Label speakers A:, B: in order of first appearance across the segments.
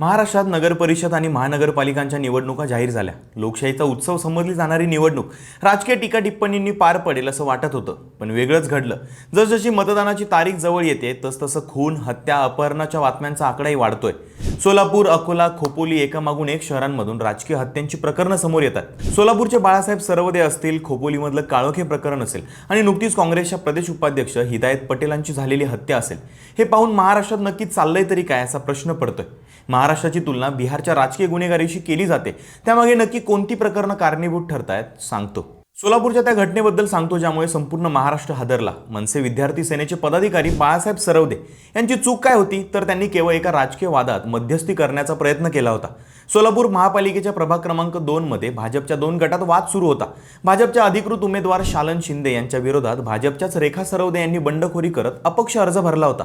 A: महाराष्ट्रात नगरपरिषद आणि महानगरपालिकांच्या निवडणुका जाहीर झाल्या. लोकशाहीचा उत्सव समजली जाणारी निवडणूक राजकीय टीका टिप्पणींनी पार पडेल असं वाटत होतं पण वेगळंच घडलं. जसजशी मतदानाची तारीख जवळ येते तसतसं खून हत्या अपहरणाच्या बातम्यांचा आकडाही वाढतोय. सोलापूर अकोला खोपोली एकामागून एक शहरांमधून राजकीय हत्यांची प्रकरणं समोर येतात. सोलापूरचे बाळासाहेब सर्वदे असतील खोपोलीमधलं काळोखे प्रकरण असेल आणि नुकतीच काँग्रेसच्या प्रदेश उपाध्यक्ष हिदायत पटेलांची झालेली हत्या असेल हे पाहून महाराष्ट्रात नक्की चाललंय तरी काय असा प्रश्न पडतोय. महाराष्ट्राची तुलना बिहारच्या राजकीय गुन्हेगारीशी केली जाते. त्यामागे नक्की कोणती प्रकरणं कारणीभूत ठरत आहेत सांगतो. सोलापूरच्या त्या घटनेबद्दल सांगतो ज्यामुळे संपूर्ण महाराष्ट्र हादरला. मनसे विद्यार्थी सेनेचे पदाधिकारी बाळासाहेब सरवदे यांची चूक काय होती तर त्यांनी केवळ एका राजकीय वादात मध्यस्थी करण्याचा प्रयत्न केला होता. सोलापूर महापालिकेच्या प्रभाग क्रमांक दोन मध्ये भाजपच्या दोन गटात वाद सुरू होता. भाजपच्या अधिकृत उमेदवार शालन शिंदे यांच्या विरोधात भाजपच्याच रेखा सरवदे यांनी बंडखोरी करत अपक्ष अर्ज भरला होता.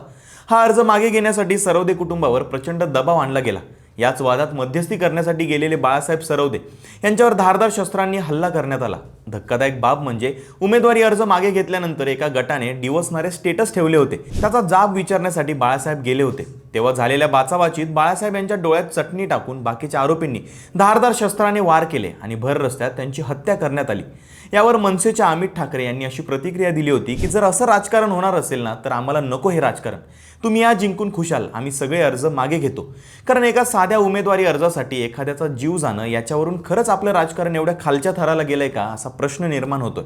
A: हा अर्ज मागे घेण्यासाठी सरवदे कुटुंबावर प्रचंड दबाव आणला गेला. याच वादात मध्यस्थी करण्यासाठी गेलेले बाळासाहेब सरवदे यांच्यावर धारदार शस्त्रांनी हल्ला करण्यात आला. धक्कादायक बाब म्हणजे उमेदवारी अर्ज मागे घेतल्यानंतर एका गटाने डिवसणारे स्टेटस ठेवले होते. त्याचा जाब विचारण्यासाठी बाळासाहेब गेले होते. तेव्हा झालेल्या बाचाबाचीत बाळासाहेब यांच्या डोळ्यात चटणी टाकून बाकीच्या आरोपींनी धारदार शस्त्राने वार केले आणि भर रस्त्यात त्यांची हत्या करण्यात आली. यावर मनसेच्या अमित ठाकरे यांनी अशी प्रतिक्रिया दिली होती की जर असं राजकारण होणार असेल ना तर आम्हाला नको हे राजकारण. तुम्ही या जिंकून खुशाल आम्ही सगळे अर्ज मागे घेतो. कारण एका साध्या उमेदवारी अर्जासाठी एखाद्याचा जीव जाणं याच्यावरून खरंच आपलं राजकारण एवढ्या खालच्या थराला गेलंय का असा प्रश्न निर्माण होतोय.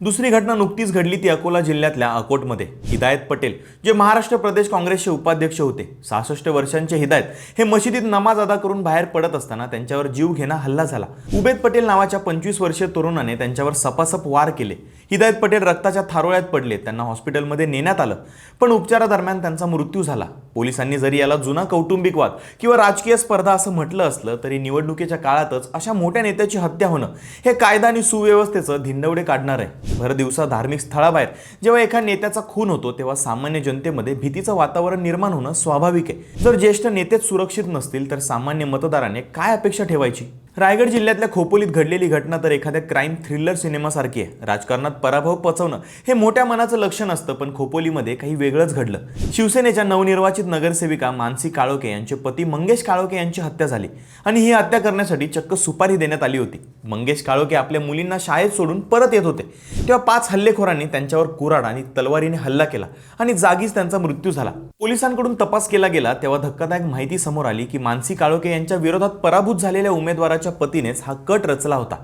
A: दुसरी घटना नुकतीच घडली ती अकोला जिल्ह्यातल्या अकोटमध्ये. हिदायत पटेल जे महाराष्ट्र प्रदेश काँग्रेसचे उपाध्यक्ष होते सहासष्ट वर्षांचे हिदायत हे मशिदीत नमाज अदा करून बाहेर पडत असताना त्यांच्यावर जीव घेणा हल्ला झाला. उबेद पटेल नावाच्या पंचवीस वर्षीय तरुणाने त्यांच्यावर सपासप वार केले. हिदायत पटेल रक्ताच्या थारोळ्यात पडले. त्यांना हॉस्पिटलमध्ये नेण्यात आलं. पण उपचारादरम्यान त्यांचा मृत्यू झाला. पोलिसांनी जरी याला जुना कौटुंबिकवाद किंवा राजकीय स्पर्धा असं म्हटलं असलं तरी निवडणुकीच्या काळातच अशा मोठ्या नेत्याची हत्या होणं हे कायदा आणि सुव्यवस्थेचं धिंडवडे काढणार आहे. भर दिवसा धार्मिक स्थळाबाहेर जेव्हा एका नेत्याचा खून होतो तेव्हा सामान्य जनतेमध्ये भीतीचं वातावरण निर्माण होणं स्वाभाविक आहे. जर ज्येष्ठ नेतेच सुरक्षित नसतील तर सामान्य मतदाराने काय अपेक्षा ठेवायची? रायगड जिल्ह्यातल्या खोपोलीत घडलेली घटना तर एखाद्या क्राईम थ्रिलर सिनेमासारखी आहे. राजकारणात पराभव पचवणं हे मोठ्या मनाचं लक्षण असतं पण खोपोलीमध्ये काही वेगळंच घडलं. शिवसेनेच्या नवनिर्वाचित नगरसेविका मानसी काळोके यांचे पती मंगेश काळोके यांची हत्या झाली आणि ही हत्या करण्यासाठी चक्क सुपारी देण्यात आली होती. मंगेश काळोके आपल्या मुलींना शाळेत सोडून परत येत होते. तेव्हा पाच हल्लेखोरांनी त्यांच्यावर कुराड आणि तलवारीने हल्ला केला आणि जागीच त्यांचा मृत्यू झाला. पोलिसांकडून तपास केला गेला तेव्हा धक्कादायक माहिती समोर आली की मानसी काळोके यांच्या विरोधात पराभूत झालेल्या उमेदवाराच्या पतीनेच हा कट रचला होता.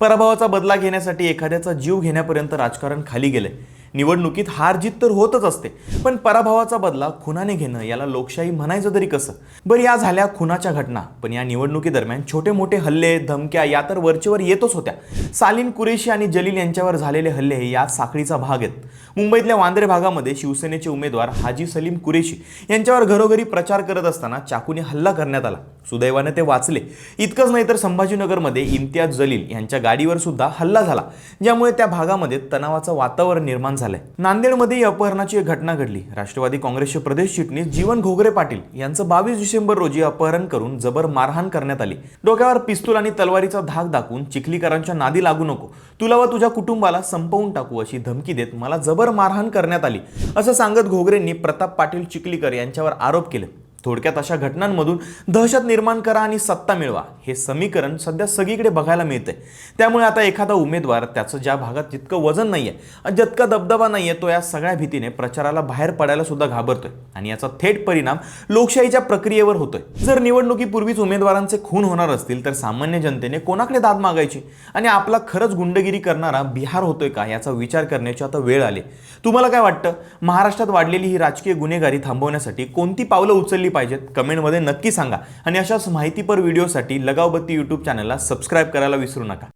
A: पराभवाचा बदला घेण्यासाठी एखाद्याचा जीव घेण्यापर्यंत राजकारण खाली गेले. निवडणुकीत हार जीत तर होतच असते पण पराभवाचा बदला खुनाने घेणं याला लोकशाही म्हणायचं तरी कसं? बरं या झाल्या खुनाच्या घटना पण या निवडणुकीदरम्यान छोटे मोठे हल्ले धमक्या या तर वरचेवर येतच होत्या. सालीन कुरेशी आणि जलील यांच्यावर झालेले हल्ले हे या साखळीचा भाग आहेत. मुंबईतल्या वांद्रे भागामध्ये शिवसेनेचे उमेदवार हाजी सलीम कुरेशी यांच्यावर घरोघरी प्रचार करत असताना चाकूने हल्ला करण्यात आला. सुदैवाने ते वाचले. इतकंच नाही तर संभाजीनगरमध्ये इम्तियाज जलील यांच्या गाडीवर सुद्धा हल्ला झाला ज्यामुळे त्या भागामध्ये तणावाचं वातावरण निर्माण झालंय. नांदेडमध्ये अपहरणाची एक घटना घडली. राष्ट्रवादी काँग्रेसचे प्रदेश चिटणीस जीवन घोगरे पाटील यांचं बावीस डिसेंबर रोजी अपहरण करून जबर मारहाण करण्यात आली. डोक्यावर पिस्तूल आणि तलवारीचा धाक दाखवून चिखलीकरांच्या नादी लागू नको. तुला व तुझ्या कुटुंबाला संपवून टाकू अशी धमकी देत मला जबर मारहाण करण्यात आली. असं सांगत घोगरेंनी प्रताप पाटील चिखलीकर यांच्यावर आरोप केले. थोडक्यात अशा घटनांमधून दहशत निर्माण करा आणि सत्ता मिळवा. हे समीकरण सध्या सगळीकडे बघायला मिळते त्यामुळे आता एखादा उमेदवार त्याचं ज्या भागात जितकं वजन नाही आहे जितका दबदबा नाहीये तो या सगळ्या भीतीने प्रचाराला बाहेर पडायला सुद्धा घाबरतोय. आणि याचा थेट परिणाम लोकशाहीच्या प्रक्रियेवर होतोय. जर निवडणुकीपूर्वीच उमेदवारांचे खून होणार असतील तर सामान्य जनतेने कोणाकडे दाद मागायची? आणि आपला खरंच गुंडगिरी करणारा बिहार होतोय का याचा विचार करण्याची आता वेळ आली. तुम्हाला काय वाटतं? महाराष्ट्रात वाढलेली ही राजकीय गुन्हेगारी थांबवण्यासाठी कोणती पावलं उचलली पाहिजेत कमेंटमध्ये नक्की सांगा. आणि अशाच माहितीपर व्हिडिओसाठी लगावबत्ती यूट्यूब चॅनलला सबस्क्राईब करायला विसरू नका.